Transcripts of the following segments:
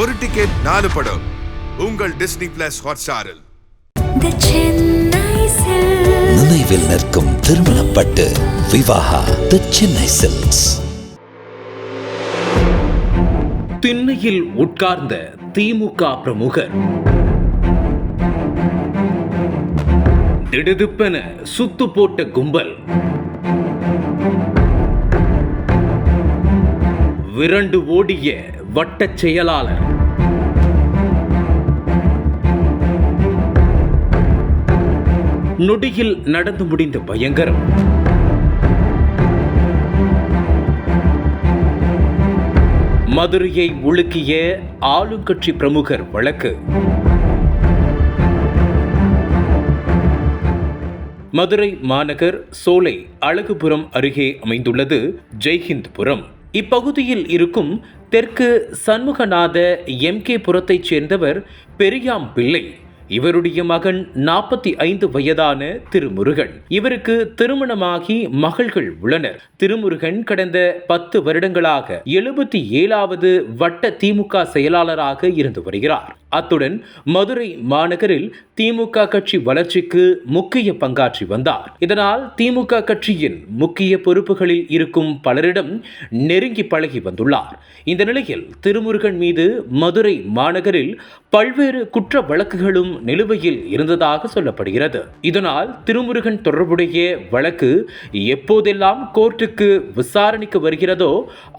ஒரு டிக்கெட் நாலு படம். உங்கள் டிஸ்னி பிளஸ் ஹாட்ஸ்டாரில். நினைவில் நிற்கும் திருமணப்பட்டு விவாகா தி சென்னை சில்க்ஸ் திண்ணையில் உட்கார்ந்த திமுக பிரமுகர். திடுதிப்பென சுத்து போட்ட கும்பல். விரண்டு ஓடிய வட்டச் செயலாளர். நொடியில் நடந்து முடிந்த பயங்கரம். மதுரையை உலுக்கிய ஆளுங்கட்சி பிரமுகர் வழக்கு. மதுரை மாநகர் சோலை அழகுபுரம் அருகே அமைந்துள்ளது ஜெய்ஹிந்த்புரம். இப்பகுதியில் இருக்கும் தெற்கு சண்முகநாத எம்கே புரத்தைச் சேர்ந்தவர் பெரியாம் பிள்ளை. இவருடைய மகன் நாற்பத்தி ஐந்து வயதான திருமுருகன். இவருக்கு திருமணமாகி மகள்கள் உள்ளனர். திருமுருகன் கடந்த பத்து வருடங்களாக எழுபத்தி ஏழாவது வட்ட திமுக செயலாளராக இருந்து வருகிறார். அத்துடன் மதுரை மாநகரில் திமுக கட்சி வளர்ச்சிக்கு முக்கிய பங்காற்றி வந்தார். இதனால் திமுக கட்சியின் முக்கிய பொறுப்புகளில் இருக்கும் பலரிடம் நெருங்கி பழகி வந்துள்ளார். இந்த நிலையில் திருமுருகன் மீது மதுரை மாநகரில் பல்வேறு குற்ற வழக்குகளும் நிலுவையில் இருந்ததாக சொல்லப்படுகிறது. இதனால் திருமுருகன் தொடர்புடைய வழக்கு எப்போதெல்லாம் கோர்ட்டுக்கு விசாரணைக்கு வருகிறதோ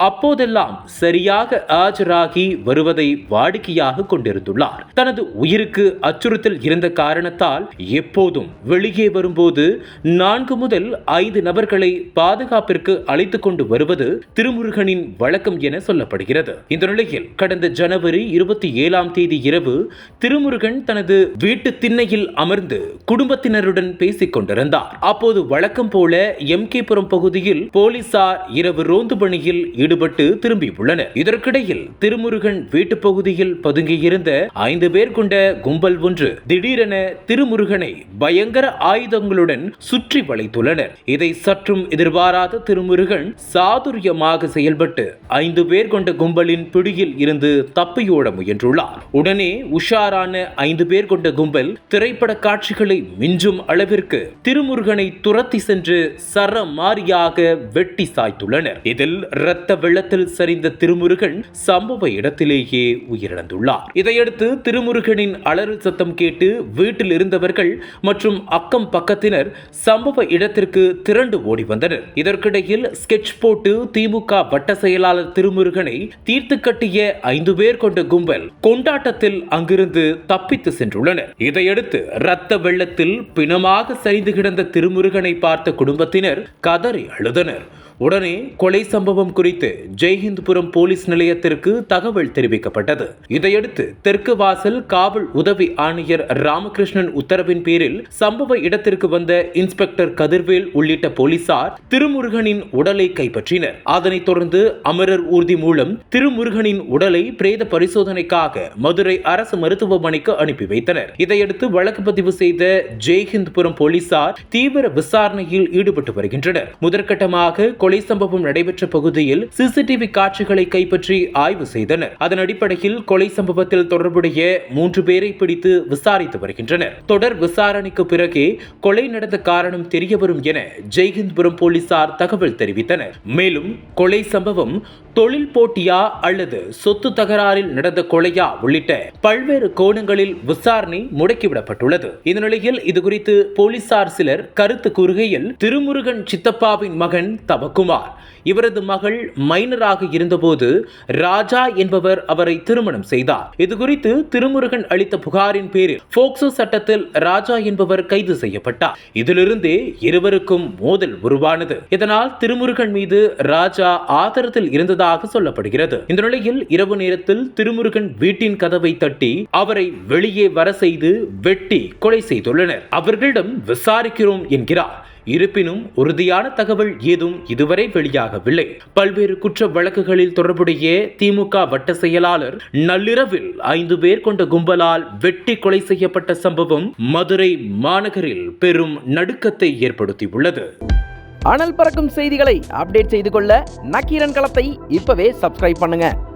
அப்போதெல்லாம் சரியாக ஆஜராகி வருவதை வாடிக்கையாக கொண்டிருந்துள்ளார். தனது உயிருக்கு அச்சுறுத்தல் இருந்த காரணத்தால் எப்போதும் வெளியே வரும்போது நான்கு முதல் ஐந்து நபர்களை பாதுகாப்பிற்கு அழைத்துக் கொண்டு வருவது திருமுருகனின் வழக்கம் என சொல்லப்படுகிறது. இந்த நிலையில் கடந்த ஜனவரி இருபத்தி ஏழாம் தேதி இரவு திருமுருகன் தனது வீட்டு திண்ணையில் அமர்ந்து குடும்பத்தினருடன் பேசிக் கொண்டிருந்தார். அப்போது வழக்கம் போல எம் கேபுரம் பகுதியில் போலீசார் இரவு ரோந்து பணியில் ஈடுபட்டு திரும்பியுள்ளனர். இதற்கிடையில் திருமுருகன் வீட்டு பகுதியில் பதுங்கியிருந்த ஐந்து பேர் கொண்ட கும்பல் ஒன்று திடீரென திருமுருகனை பயங்கர ஆயுதங்களுடன் சுற்றி வளைத்துள்ளனர். இதை சற்றும் எதிர்பாராத திருமுருகன் சாதுரியமாக செயல்பட்டு ஐந்து பேர் கொண்ட கும்பலின் பிடியில் இருந்து தப்பியோட முயன்றுள்ளார். உடனே உஷாரான ஐந்து பேர் கொண்ட கும்பல் திரைப்பட காட்சிகளை மிஞ்சும் அளவிற்கு திருமுருகனை துரத்தி சென்று சரமாரியாக வெட்டி சாய்த்துள்ளனர். இதில் இரத்த வெள்ளத்தில் சரிந்த திருமுருகன் சம்பவ இடத்திலேயே உயிரிழந்துள்ளார். இதையடுத்து திருமுருகனின் அலறல் சத்தம் கேட்டு வீட்டில் இருந்தவர்கள் மற்றும் அக்கம் பக்கத்தினர் சம்பவ இடத்திற்கு திரண்டு ஓடி வந்தனர். இதற்கிடையில் ஸ்கெட்ச் போட்டு திமுக வட்ட செயலாளர் திருமுருகனை தீர்த்து கட்டிய ஐந்து பேர் கொண்ட கும்பல் கொண்டாட்டத்தில் அங்கிருந்து தப்பித்து சென்றுள்ளனர். இதையடுத்து இரத்த வெள்ளத்தில் பிணமாக சரிந்து கிடந்த திருமுருகனை பார்த்த குடும்பத்தினர் கதறி அழுதனர். உடனே கொலை சம்பவம் குறித்து ஜெய்ஹிந்த்புரம் போலீஸ் நிலையத்திற்கு தகவல் தெரிவிக்கப்பட்டது. இதையடுத்து தெற்கு வாசல் காவல் உதவி ஆணையர் ராமகிருஷ்ணன் உத்தரவின் பேரில் சம்பவ இடத்திற்கு வந்த இன்ஸ்பெக்டர் கதிர்வேல் உள்ளிட்ட போலீசார் திருமுருகனின் உடலை கைப்பற்றினர். அதனைத் தொடர்ந்து அமரர் ஊர்தி மூலம் திருமுருகனின் உடலை பிரேத பரிசோதனைக்காக மதுரை அரசு மருத்துவமனைக்கு அனுப்பி வைத்தனர். இதையடுத்து வழக்கு பதிவு செய்த ஜெய்ஹிந்த்புரம் போலீசார் தீவிர விசாரணையில் ஈடுபட்டு வருகின்றனர். முதற்கட்டமாக கொலை சம்பவம் நடைபெற்ற பகுதியில் சிசிடிவி காட்சிகளை கைப்பற்றி ஆய்வு செய்தனர். அதன் அடிப்படையில் கொலை சம்பவத்தில் தொடர்புடைய மூன்று பேரை பிடித்து விசாரித்து வருகின்றனர். தொடர் விசாரணைக்கு பிறகே கொலை நடந்த காரணம் தெரியவரும் என ஜெய்ஹிந்த்புரம் போலீசார் தகவல் தெரிவித்தனர். மேலும் கொலை சம்பவம் தொழில் போட்டியா அல்லது சொத்து தகராறில் நடந்த கொலையா உள்ளிட்ட பல்வேறு கோணங்களில் விசாரணை முடக்கிவிடப்பட்டுள்ளது. இந்த நிலையில் இதுகுறித்து போலீசார் சிலர் கருத்து கூறுகையில் திருமுருகன் சித்தப்பாவின் மகன் குமார். இவரது மகள் மைனராக இருந்தபோது ராஜா என்பவர் அவரை திருமணம் செய்தார். இதுகுறித்து திருமுருகன் அளித்த புகாரின் பேரில் போக்சோ சட்டத்தில் ராஜா என்பவர் கைது செய்யப்பட்டார். இதிலிருந்தே இருவருக்கும் மோதல் உருவானது. இதனால் திருமுருகன் மீது ராஜா ஆதரத்தில் இருந்ததாக சொல்லப்படுகிறது. இந்த நிலையில் இரவு நேரத்தில் திருமுருகன் வீட்டின் கதவை தட்டி அவரை வெளியே வர செய்து வெட்டி கொலை செய்துள்ளனர். அவர்களிடம் விசாரிக்கிறோம் என்கிறார். இருப்பினும் உறுதியான தகவல் ஏதும் இதுவரை வெளியாகவில்லை. பல்வேறு குற்ற வழக்குகளில் தொடர்புடைய திமுக வட்ட செயலாளர் நள்ளிரவில் ஐந்து பேர் கொண்ட கும்பலால் வெட்டி கொலை செய்யப்பட்ட சம்பவம் மதுரை மாநகரில் பெரும் நடுக்கத்தை ஏற்படுத்தியுள்ளது. அனல் பறக்கும் செய்திகளை அப்டேட் செய்து கொள்ள நக்கீரன் களத்தை இப்பவே சப்ஸ்கிரைப் பண்ணுங்க.